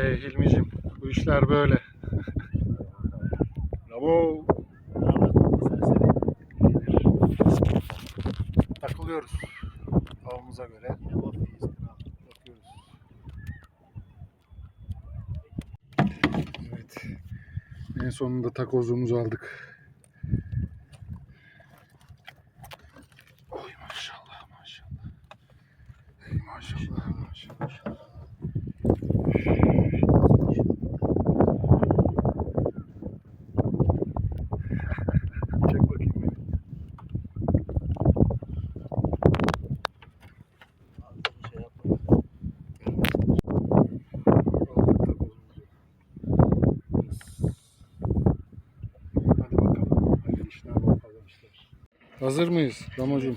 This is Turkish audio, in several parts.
Ee, Hilmi'cim bu işler böyle. Bravo. Takılıyoruz. Avımıza göre. Bakıyoruz. Evet. En sonunda takozumuzu aldık. Oy maşallah maşallah. Maşallah bakayım beni. Aldık takozumuzu. Hadi bakalım. Hadi işler bakalım işler. Hazır mıyız Ramocuğum?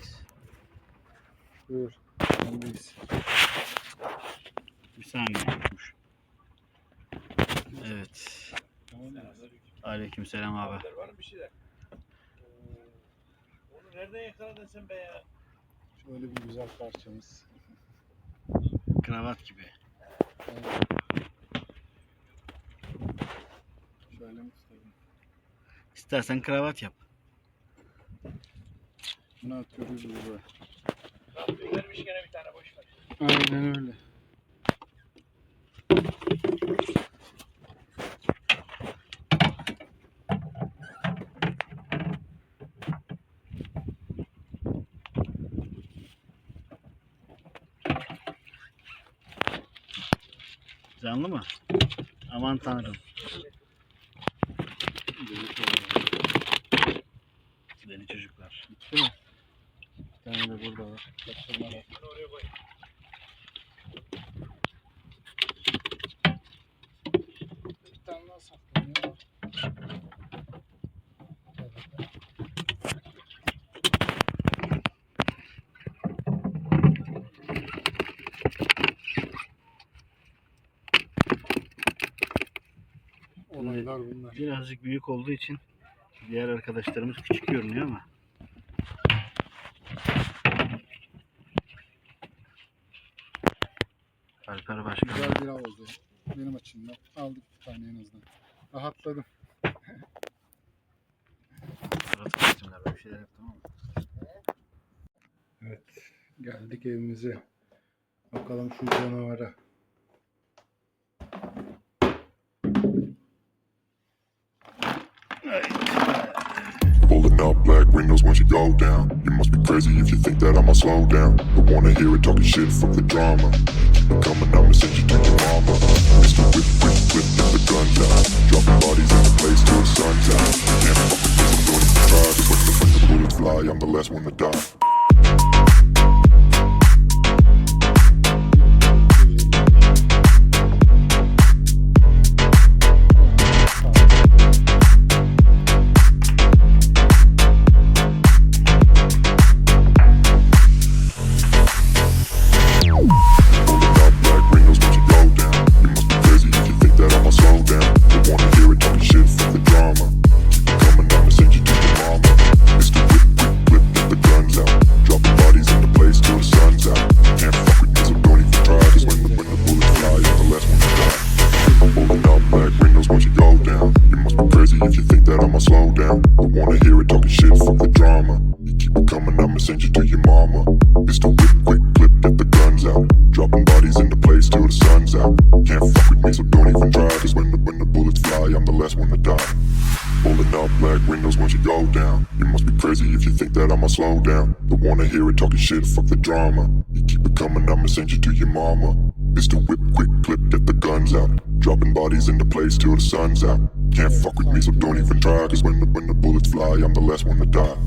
Buyur. Sendeyiz. Bir saniye. Evet. Aleykümselam abi. Var mı bir şeyler? Onu nereden yakaladın sen be ya? Şöyle bir güzel parçamız. Kravat gibi. Şöyle mi tutayım? İstersen kravat yap. Bunu atıyoruz burada. Vermiş gene bir tane boş ver. Aynen öyle. Canlı mı? Aman tanrım. Deli çocuklar. Bitti mi? Bir tane de burada var. Kaçırma var. Bunu oraya koy. Bir tane daha saklanıyor. Olaylar bunlar. Birazcık büyük olduğu için diğer arkadaşlarımız küçük görünüyor ama. Alper Başkan. Güzel bir av oldu. Benim açımdan. Aldık bir tane en azından. Rahatladım. Surat kostümler böyle bir şeyler yaptım ama. Evet. Geldik evimize. Bakalım şu canavara. Windows once you go down. You must be crazy if you think that I'ma slow down. Don't wanna hear it talking shit, fuck the drama. Keep it coming, I'ma send you to your mama. Mr. Whip, whip, whip, get the guns out. Dropping bodies in the place till the out. Can't fuck with this, I'm going to try. The bullets fly, I'm the last one to die. Talking shit, fuck the drama. You keep it coming, I'ma send you to your mama. Mr. Whip, quick, clip, get the guns out. Dropping bodies in the place till the sun's out. Can't fuck with me, so don't even try. Cause when the, when the bullets fly, I'm the last one to die. Pulling up black windows once you go down. You must be crazy if you think that I'ma slow down. Don't wanna hear it talking shit, fuck the drama. You keep it coming, I'ma send you to your mama. Mr. Whip, quick clip, get the guns out. Dropping bodies in the place till the sun's out. Can't fuck with me, so don't even try. Cause when the, when the bullets fly, I'm the last one to die.